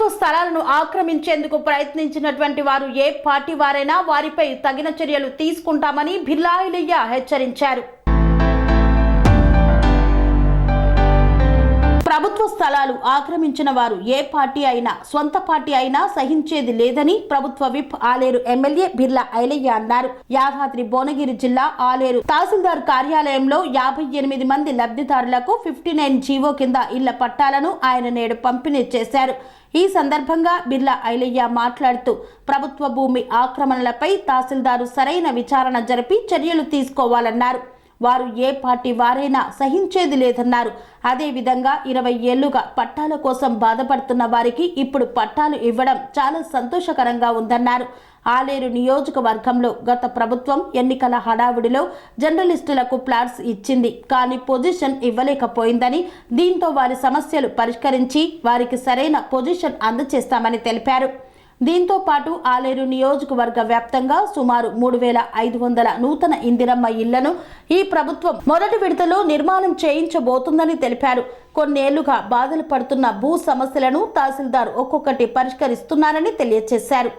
ప్రభుత్వ స్థలాలను ఆక్రమించేందుకు ప్రయత్నించినటువంటి వారు ఏ పార్టీ వారైనా వారిపై తగిన చర్యలు తీసుకుంటామని భిల్లాయిలయ్య హెచ్చరించారు. ప్రభుత్వ స్థలాలు ఆక్రమించిన వారు ఏ పార్టీ అయినా సొంత పార్టీ అయినా సహించేది లేదని ప్రభుత్వ విప్ ఆలేరు ఎమ్మెల్యే బిర్లా ఐలయ్య అన్నారు. యాదాద్రి భువనగిరి జిల్లా ఆలేరు తహసీల్దార్ కార్యాలయంలో యాభై ఎనిమిది మంది లబ్ధిదారులకు ఫిఫ్టీ నైన్ జీవో కింద ఇళ్ళ పట్టాలను ఆయన నేడు పంపిణీ చేశారు. ఈ సందర్భంగా బిర్లా ఐలయ్య మాట్లాడుతూ ప్రభుత్వ భూమి ఆక్రమణలపై తహసీల్దారు సరైన విచారణ జరిపి చర్యలు తీసుకోవాలన్నారు. వారు ఏ పార్టీ వారైనా సహించేది లేదన్నారు. అదేవిధంగా ఇరవై ఏళ్ళుగా పట్టాల కోసం బాధపడుతున్న వారికి ఇప్పుడు పట్టాలు ఇవ్వడం చాలా సంతోషకరంగా ఉందన్నారు. ఆలేరు నియోజకవర్గంలో గత ప్రభుత్వం ఎన్నికల హడావుడిలో జర్నలిస్టులకు ప్లాట్స్ ఇచ్చింది. కానీ పొజిషన్ ఇవ్వలేకపోయిందని దీంతో వారి సమస్యలు పరిష్కరించి వారికి సరైన పొజిషన్ అందజేస్తామని తెలిపారు. దీంతో పాటు ఆలేరు నియోజకవర్గ వ్యాప్తంగా సుమారు మూడు వేల ఐదు వందల నూతన ఇందిరమ్మ ఇళ్ళను ఈ ప్రభుత్వం మొదటి విడతలో నిర్మాణం చేయించబోతుందని తెలిపారు. కొన్నేళ్ళుగా బాధలు పడుతున్న భూ సమస్యలను తహసీల్దార్ ఒక్కొక్కటి పరిష్కరిస్తున్నారని తెలియజేశారు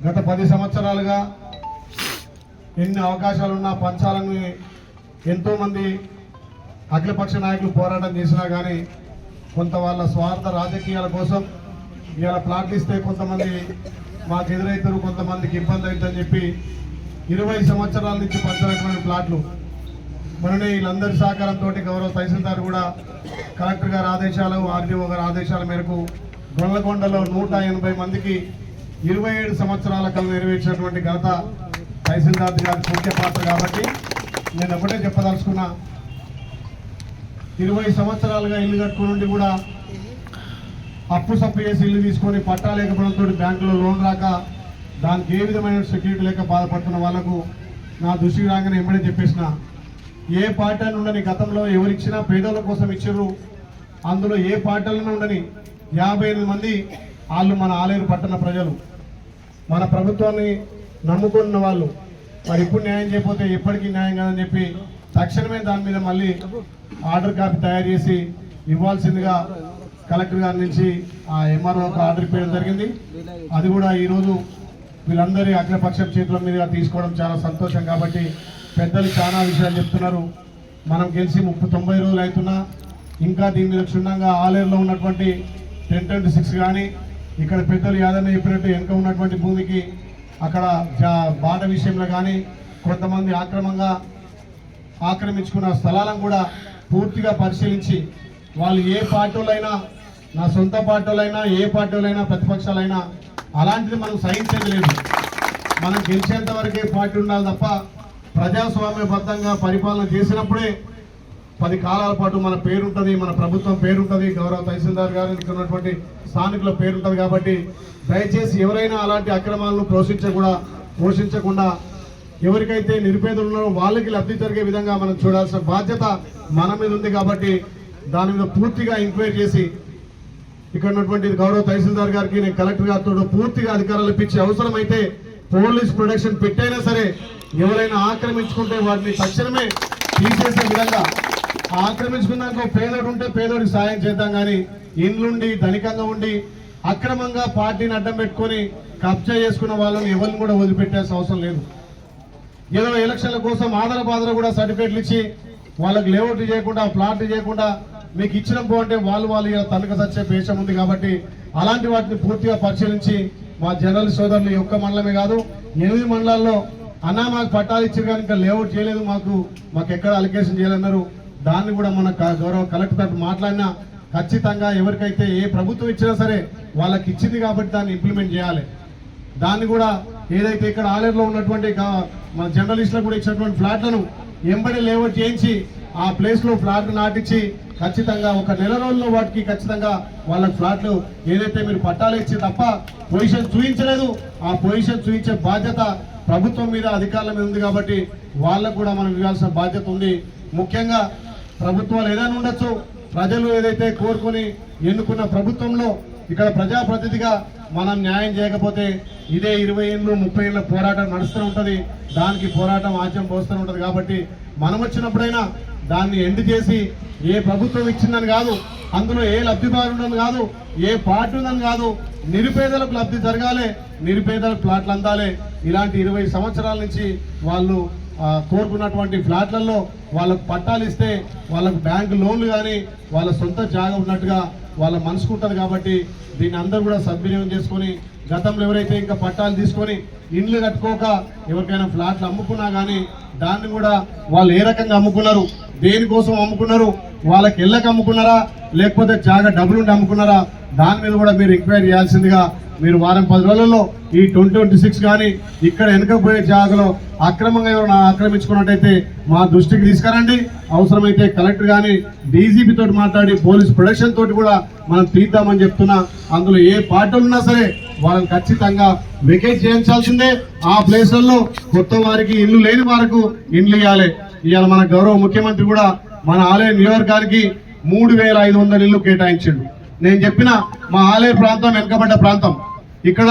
గత పది సంవత్సరాలుగా ఎన్ని అవకాశాలున్నా పంచాలని ఎంతోమంది అఖిలపక్ష నాయకులు పోరాటం చేసినా కానీ కొంత వాళ్ళ స్వార్థ రాజకీయాల కోసం ఇవాళ ప్లాట్లు ఇస్తే కొంతమంది మాకు ఎదురవుతారు కొంతమందికి ఇబ్బంది అవుతుందని చెప్పి ఇరవై సంవత్సరాల నుంచి పంచినటువంటి ప్లాట్లు మొన్ననే వీళ్ళందరి సహకారంతో గౌరవ తహసీల్దార్ కూడా కలెక్టర్ గారి ఆదేశాలు ఆర్డీఓ గారి ఆదేశాల మేరకు గొల్లకొండలో నూట ఎనభై మందికి ఇరవై ఏడు సంవత్సరాల కాలం నెరవేర్చినటువంటి ఘనత తహసీల్దార్ గారి ముఖ్య పాత్ర కాబట్టి నేను ఒకటే చెప్పదలుచుకున్నా. ఇరవై సంవత్సరాలుగా ఇల్లు కట్టుకుని ఉండి కూడా అప్పు సప్పు చేసి ఇల్లు తీసుకొని పట్టా లేకపోవడంతో బ్యాంకులో లోన్ రాక దానికి ఏ విధమైన సెక్యూరిటీ లేక బాధపడుతున్న వాళ్ళకు నా దృష్టికి రాగానే ఎమ్మడే చెప్పేసిన ఏ పార్టీ అని ఉండని గతంలో ఎవరిచ్చినా పేదోళ్ళ కోసం ఇచ్చారు. అందులో ఏ పార్టీలను ఉండని యాభై మంది వాళ్ళు మన ఆలేరు పట్టణ ప్రజలు. మన ప్రభుత్వాన్ని నమ్ముకున్న వాళ్ళు. మరి ఇప్పుడు న్యాయం చేయకపోతే ఎప్పటికీ న్యాయం కాదని చెప్పి తక్షణమే దాని మీద మళ్ళీ ఆర్డర్ కాపీ తయారు చేసి ఇవ్వాల్సిందిగా కలెక్టర్ గారి నుంచి ఆ ఎంఆర్ఓకి ఆర్డర్ ఇవ్వడం జరిగింది. అది కూడా ఈరోజు వీళ్ళందరి అగ్రపక్షం చేతుల మీదుగా తీసుకోవడం చాలా సంతోషం కాబట్టి పెద్దలు చాలా విషయాలు చెప్తున్నారు. మనం గెలిచి ముప్పై తొంభై రోజులు అవుతున్నా ఇంకా దీని మీద క్షుణ్ణంగా ఆలేరులో ఉన్నటువంటి టెన్ ట్వంటీ సిక్స్ కానీ ఇక్కడ పెద్దలు యాదన్న చెప్పినట్టు వెనుక ఉన్నటువంటి భూమికి అక్కడ జా- బాట విషయంలో కానీ కొంతమంది ఆక్రమంగా ఆక్రమించుకున్న స్థలాలను కూడా పూర్తిగా పరిశీలించి వాళ్ళు ఏ పార్టీలైనా నా సొంత పార్టీలైనా ఏ పార్టీలైనా ప్రతిపక్షాలైనా అలాంటిది మనం సహించేది లేదు. మనం గెలిచేంత వరకే పార్టీ ఉండాలి తప్ప ప్రజాస్వామ్యబద్ధంగా పరిపాలన చేసినప్పుడే పది కాలాల పాటు మన పేరుంటుంది మన ప్రభుత్వం పేరుంటుంది గౌరవ తహసీల్దార్ గారు ఇక్కడ ఉన్నటువంటి స్థానికుల పేరుంటుంది కాబట్టి దయచేసి ఎవరైనా అలాంటి అక్రమాలను పోషించకుండా పోషించకుండా ఎవరికైతే నిరుపేదలు ఉన్నారో వాళ్ళకి లబ్ధి జరిగే విధంగా మనం చూడాల్సిన బాధ్యత మన మీద ఉంది కాబట్టి దాని మీద పూర్తిగా ఎంక్వైరీ చేసి ఇక్కడ ఉన్నటువంటి గౌరవ తహసీల్దార్ గారికి నేను కలెక్టర్ గారితో పూర్తిగా అధికారాలు ఇప్పించి అవసరమైతే పోలీస్ ప్రొటెక్షన్ పెట్టైనా సరే ఎవరైనా ఆక్రమించుకుంటే వాటిని తక్షణమే తీసేసే విధంగా ఆక్రమించుకున్నాక పేదోడు ఉంటే పేదోడికి సాయం చేద్దాం కానీ ఇండ్లుండి ధనికంగా ఉండి అక్రమంగా పార్టీని అడ్డం పెట్టుకొని కబ్జా చేసుకున్న వాళ్ళని ఎవరిని కూడా వదిలిపెట్టాల్సిన అవసరం లేదు. ఏదో ఎలక్షన్ల కోసం ఆధార బాధలు కూడా సర్టిఫికేట్లు ఇచ్చి వాళ్ళకి లేఅవుట్లు చేయకుండా ప్లాట్ చేయకుండా మీకు ఇచ్చిన పో అంటే వాళ్ళు వాళ్ళు ఇలా తనక సచ్చే పేషం ఉంది కాబట్టి అలాంటి వాటిని పూర్తిగా పరిశీలించి మా జనరల్ సోదరులు యొక్క ఒక్క మండలమే కాదు ఎనిమిది మండలాల్లో అన్నా మాకు పట్టాలు ఇచ్చారు కానీ ఇంకా లేఅవుట్ చేయలేదు మాకు మాకు ఎక్కడ అలికేషన్ చేయాలన్నారు దాన్ని కూడా మన గౌరవ కలెక్టర్ తోటి మాట్లాడినా ఖచ్చితంగా ఎవరికైతే ఏ ప్రభుత్వం ఇచ్చినా సరే వాళ్ళకి ఇచ్చింది కాబట్టి దాన్ని ఇంప్లిమెంట్ చేయాలి. దాన్ని కూడా ఏదైతే ఇక్కడ ఆలేరులో ఉన్నటువంటి మన జర్నలిస్టులకు కూడా ఇచ్చినటువంటి ఫ్లాట్లను ఎంబడి లేఅవుట్ చేయించి ఆ ప్లేస్లో ఫ్లాట్ నాటించి ఖచ్చితంగా ఒక నెల రోజుల్లో వాటికి ఖచ్చితంగా వాళ్ళ ఫ్లాట్లు ఏదైతే మీరు పట్టాలు ఇచ్చి తప్ప పొజిషన్ చూపించలేదు ఆ పొజిషన్ చూపించే బాధ్యత ప్రభుత్వం మీద అధికారుల మీద ఉంది కాబట్టి వాళ్ళకు కూడా మనం ఇవ్వాల్సిన బాధ్యత ఉంది. ముఖ్యంగా ప్రభుత్వాలు ఏదైనా ఉండొచ్చు. ప్రజలు ఏదైతే కోరుకొని ఎన్నుకున్న ప్రభుత్వంలో ఇక్కడ ప్రజాప్రతినిధిగా మనం న్యాయం చేయకపోతే ఇదే ఇరవై ఏళ్ళు ముప్పై ఏళ్ళ పోరాటం నడుస్తూ ఉంటుంది. దానికి పోరాటం ఆజ్యం పోస్తూ ఉంటుంది కాబట్టి మనం వచ్చినప్పుడైనా దాన్ని ఎండ్ చేసి ఏ ప్రభుత్వం ఇచ్చిందని కాదు అందులో ఏ లబ్ధిదారుడని కాదు ఏ పార్టీ ఉందని కాదు నిరుపేదలకు లబ్ధి జరగాలి నిరుపేదలకు ప్లాట్లు అందాలి. ఇలాంటి ఇరవై సంవత్సరాల నుంచి వాళ్ళు కోరుకున్నటువంటి ఫ్లాట్లలో వాళ్ళకు పట్టాలు ఇస్తే వాళ్ళకు బ్యాంకు లోన్లు కానీ వాళ్ళ సొంత జాగా ఉన్నట్టుగా వాళ్ళ మనసుకు ఉంటుంది కాబట్టి దీన్ని అందరూ కూడా సద్వినియోగం చేసుకొని గతంలో ఎవరైతే ఇంకా పట్టాలు తీసుకొని ఇండ్లు కట్టుకోక ఎవరికైనా ఫ్లాట్లు అమ్ముకున్నా కానీ దాన్ని కూడా వాళ్ళు ఏ రకంగా అమ్ముకున్నారు? దేనికోసం అమ్ముకున్నారు? వాళ్ళకి ఇళ్ళకి అమ్ముకున్నారా? లేకపోతే జాగా డబ్బులు ఉండి అమ్ముకున్నారా? దాని మీద కూడా మీరు ఎంక్వైరీ చేయాల్సిందిగా మీరు వారం పది రోజుల్లో ఈ ట్వంటీ ట్వంటీ సిక్స్ కానీ ఇక్కడ వెనకపోయే జాగలో అక్రమంగా ఎవరైనా ఆక్రమించుకున్నట్టయితే మా దృష్టికి తీసుకురండి. అవసరమైతే కలెక్టర్ కానీ డీజీపీ తోటి మాట్లాడి పోలీస్ ప్రొడక్షన్ తోటి కూడా మనం తీద్దామని చెప్తున్నా. అందులో ఏ పార్టీ ఉన్నా సరే వాళ్ళని ఖచ్చితంగా వెకేట్ చేయించాల్సిందే. ఆ ప్లేసుల్లో కొత్త వారికి ఇల్లు లేని వారికి ఇండ్లు ఇవ్వాలి ఇవాళ మన గౌరవ ముఖ్యమంత్రి కూడా మన ఆలయ నియోజకానికి మూడు వేల ఐదు వందల ఇల్లు కేటాయించిండు. నేను చెప్పిన మా ఆలయ ప్రాంతం వెనుకబడ్డ ప్రాంతం. ఇక్కడ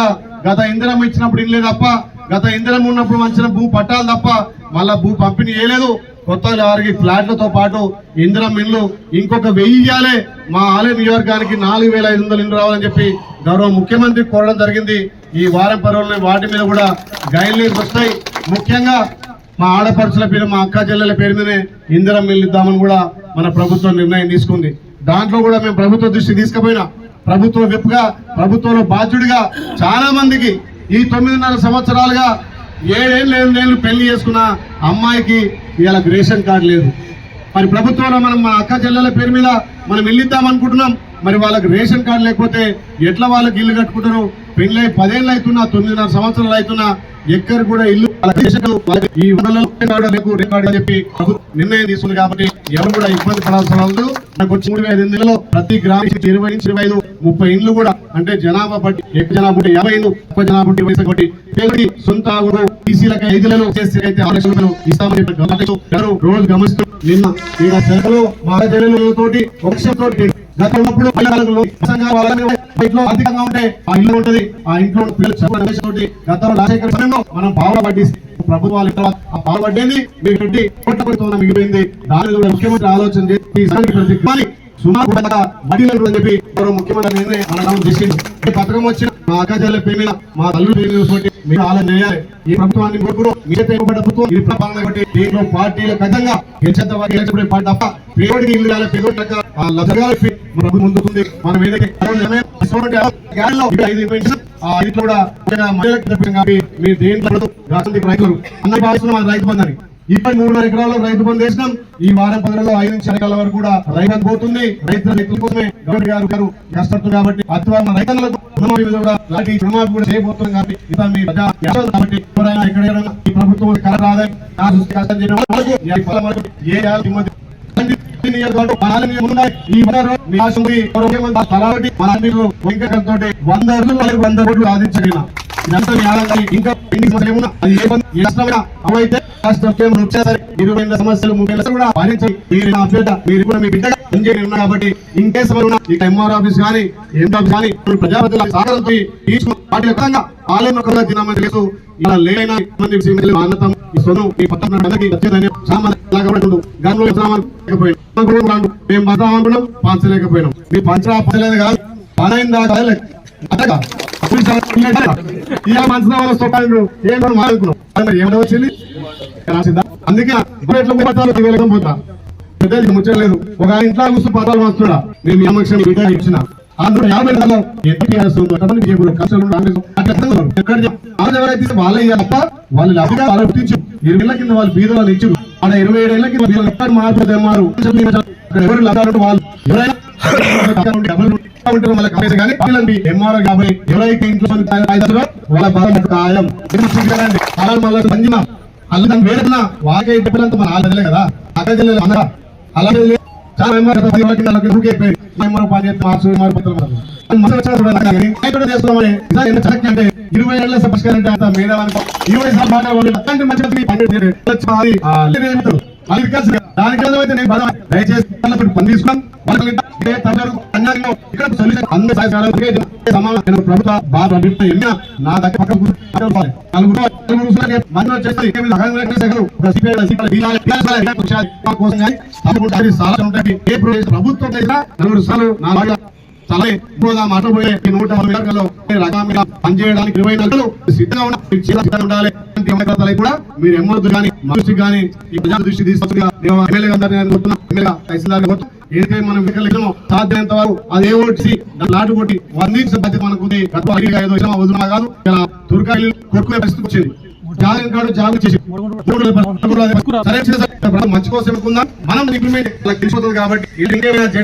గత ఇంధనం ఇచ్చినప్పుడు ఇల్లే తప్ప గత ఇంధనం ఉన్నప్పుడు మంచిన భూ పట్టాలు తప్ప మళ్ళా భూ పంపిణీ చేయలేదు. కొత్త వారికి ఫ్లాట్లతో పాటు ఇంధనం ఇల్లు ఇంకొక వెయ్యి ఇవ్వాలి. మా ఆలయ నియోజకానికి నాలుగు వేల ఐదు వందల ఇల్లు రావాలని చెప్పి గౌరవ ముఖ్యమంత్రి కోరడం జరిగింది. ఈ వారం పరువులని వాటి మీద కూడా గైడ్ లైన్స్ వస్తాయి. ముఖ్యంగా మా ఆడపడుచుల పేరు మా అక్క చెల్లెల పేరు మీదనే ఇందిరం ఇల్లు ఇద్దామని కూడా మన ప్రభుత్వం నిర్ణయం తీసుకుంది. దాంట్లో కూడా మేము ప్రభుత్వ దృష్టి తీసుకుపోయినా ప్రభుత్వ విప్గా ప్రభుత్వంలో బాధ్యుడిగా చాలా మందికి ఈ తొమ్మిదిన్నర సంవత్సరాలుగా ఏడేళ్ళు ఏడు నేను పెళ్ళి చేసుకున్న అమ్మాయికి ఇవాళ రేషన్ కార్డు లేదు. మరి ప్రభుత్వంలో మనం మన అక్క చెల్లెల పేరు మీద మనం ఇల్లు అనుకుంటున్నాం. మరి వాళ్ళకి రేషన్ కార్డు లేకపోతే ఎట్లా వాళ్ళకి ఇల్లు కట్టుకుంటారు? పెళ్ళై పదేళ్ళు అవుతున్నా తొమ్మిదిన్నర సంవత్సరాలు అవుతున్నా ఎక్కడ కూడా ఇల్లు ఈ అని చెప్పి నిర్ణయం తీసుకుంది కాబట్టి ఎవరు కూడా ఇబ్బంది పడాల్సిన వాళ్ళు నాకు వచ్చి మూడు వేల ఎనిమిదిలో ప్రతి గ్రామానికి ఇరవై నుంచి ఇరవై ఐదు ముప్పై ఇండ్లు కూడా అంటే జనాభా బట్టి ఎక్కువ జనాభా ఉంటే యాభై ఇండ్లు తక్కువ జనాభా ఉంటే వయసు బట్టి పేదకి సొంత ఆగుడు ఈసీలకి ఐదులలో చేస్తే అయితే ఆరు లక్షల ఇస్తామని చెప్పి రోజు గమనిస్తూ నిన్న ఈ సెలవులు మా తోటి గత ఉన్నప్పుడు అధికంగా ఉంటే ఆ ఇల్లు ఉంటది ఆ ఇంట్లో పిల్లలు చదువు గతంలో రాజశేఖర మనం పావుల వడ్డీ ప్రభుత్వాలు ఇక్కడ ఆ పావుల మీకు కొట్టబడుతున్న మిగిలిపోయింది దాని కూడా ముఖ్యమంత్రి ఆలోచన చేసి సుమారు వడ్డీలు అని చెప్పి గౌరవ ముఖ్యమంత్రి అనడం చేసింది ఈ పథకం వచ్చిన మా అక్క చెల్లెల పేరు మా తల్లి పేరు మీద మీరు ఆలోచన చేయాలి ఈ ప్రభుత్వాన్ని కోరుకుడు మీరే ఇవ్వబడ్డ ప్రభుత్వం ఇది ప్రపాలన బట్టి దీంట్లో పార్టీల ఖచ్చితంగా గెలిచేంత వారికి గెలిచబడే పార్టీ తప్ప పేదోడికి ఇల్లు కాలే పేదోడి ఆ ప్రభుత్వం ముందుకుంది. మనం ఏదైతే ఇటువంటి ఐదు ఆ ఇంట్లో కూడా మహిళలకు కాబట్టి మీరు దేంట్లో రాష్ట్ర రైతులు అందరూ భావిస్తున్న మన రైతు బంధాన్ని. ఇప్పటి మూడున్నర ఎకరాల్లో రైతు బంధు వేసినాం. ఈ వారం పదులలో ఐదు నుంచి ఎకరాల వరకు కూడా రైతు పోతుంది. రైతుల రైతుల కోసమే గవర్నర్ గారు గారు కష్టపడుతుంది కాబట్టి అత్యవసర రైతులకు కూడా చేయబోతుంది కాబట్టి మీ ప్రజా కాబట్టి ఎవరైనా ఎక్కడైనా ఈ ప్రభుత్వం కళ రాదని ఏ యాలు ఇవ్వదు. నియోజకవర్గం పాలన ఉన్నాయి. ఈ వంద రోజులు వంద సాధించగలిగిన ఇదంతా మీ ఇంకా ఎన్ని సమస్యలు ఏమున్నా అది ఏ పని అవైతే ఇరవై సమస్యలు ముప్పై లక్షలు కూడా పాలించండి మీరు నా అభ్యర్థ మీరు కూడా మీ బిడ్డగా ఉన్నారు కాబట్టి ఇంకే సమస్యలు ఉన్నా ఇక ఎంఆర్ ఆఫీస్ కానీ ఎండ్ ఆఫీస్ కానీ ఇప్పుడు ప్రజాపతుల వాటి తినమని తెలుసు ఇలా లేనైనా మంది సొను ఈ అందరికీ వచ్చేదని లాగబడుతుండు గన్నులు సామాన్ మేము పంచలేకపోయినాం మీ కాదు పనైందా కాదు అదగా ఇలా ఏం మాట్లాడుకున్నాం ఏమైనా వచ్చింది రాసిందా అందుకే పట్టాలు పోతా పెద్దలకి ముచ్చలేదు ఒక ఇంట్లో కూర్చొని పదాలు వస్తున్నా నేను మీ అమ్మక్షం ఇచ్చిన అందులో యాభై నెలలో ఎంత కష్టాలు ఎక్కడ ఎవరైతే వాళ్ళే తప్ప వాళ్ళు లబ్ధిగా వాళ్ళు గుర్తించు ఇరవై కింద వాళ్ళు బీద వాళ్ళు ఇచ్చారు ఆడ ఇరవై ఏడు ఏళ్ళ కింద మార్పు ఎవరు లబ్ధాలు వాళ్ళు? కాబట్టి ఎవరైతే ఇంట్లో వాళ్ళ బాధ ఖాయం. అలా మళ్ళీ సంజన చెప్పినంత మన ఆలోచనలే కదా. అక్కడ అలాగే చాలా ఎంఆర్ పని చేస్తే మార్చు పత్రం అంటే ఇరవై ఏళ్ళ పరిష్కారం ఇరవై సార్లు మంచి ప్రభుత్వ నా దగ్గర ప్రభుత్వం నలుగురు సార్లు నా బాగా చాలా ఎక్కువగా మాట్లాడబోయే ఈ నూట నలభై ఏళ్ళలో రకంగా పనిచేయడానికి ఇరవై నెలలు సిద్ధంగా ఉన్న ఉండాలి కూడా మీరు ఎమ్మొద్దు కానీ మనిషి కానీ ఈ ప్రజా దృష్టి తీసుకొచ్చుగా ఎమ్మెల్యే అందరినీ తహసీల్దార్ ఏదైతే మనం వికలించమో సాధ్యమైనంత వరకు అది ఏ లాటు కొట్టి వందించిన బాధ్యత మనకు ఉంది. కాదు కొట్టుకునే పరిస్థితి వచ్చింది. జాగ్రత్త కాడు జాగ్రత్త చేసి మంచి కోసం అనుకుందాం. మనం ఇంప్లిమెంట్ తెలిసిపోతుంది కాబట్టి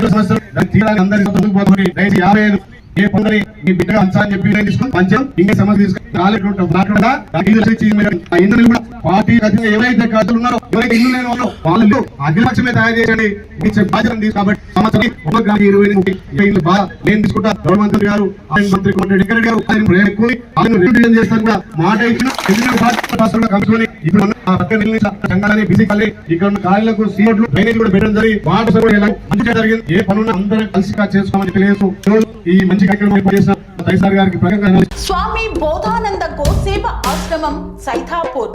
సమస్యలు అందరికీ యాభై ఐదు ఏ పొందని మీ బిడ్డగా అంచా చెప్పి నిర్ణయం తీసుకుని పంచాం. ఇంకా సమస్య తీసుకుని కూడా పార్టీ ఎవరైతే ఖర్చులు ఉన్నారో ఎవరైతే ఇల్లు లేని వాళ్ళు వాళ్ళు అఖిలపక్షమే తయారు చేయండి మీ బాధ్యత కాబట్టి సంవత్సరం ఒక ఇరవై ఇల్లు బాగా నేను తీసుకుంటా. గవర్నమెంట్ గారు ఆయన మంత్రి కోమటిరెడ్డి గారు ఆయన ఎక్కువ ఆయన రివిజన్ చేస్తాను కూడా మాట ఇచ్చిన కలుసుకొని ఇప్పుడు సంఘాలని ఇక్కడ ఉన్న సీట్లు డ్రైనేజ్ కూడా పెట్టడం జరిగింది మాట కూడా జరిగింది ఏ పనున్నా అందరూ కలిసి చేసుకోమని తెలియదు ఈ మంచి కార్యక్రమం గారికి స్వామి బోధానంద గోసేవ ఆశ్రమం సైథాపూర్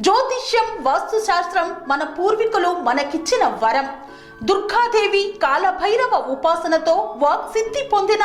జ్యోతిష్యం వాస్తుశాస్త్రం మన పూర్వీకులు మనకిచ్చిన వరం. దుర్గాదేవి కాలభైరవ ఉపాసనతో వాక్సిద్ధి పొందిన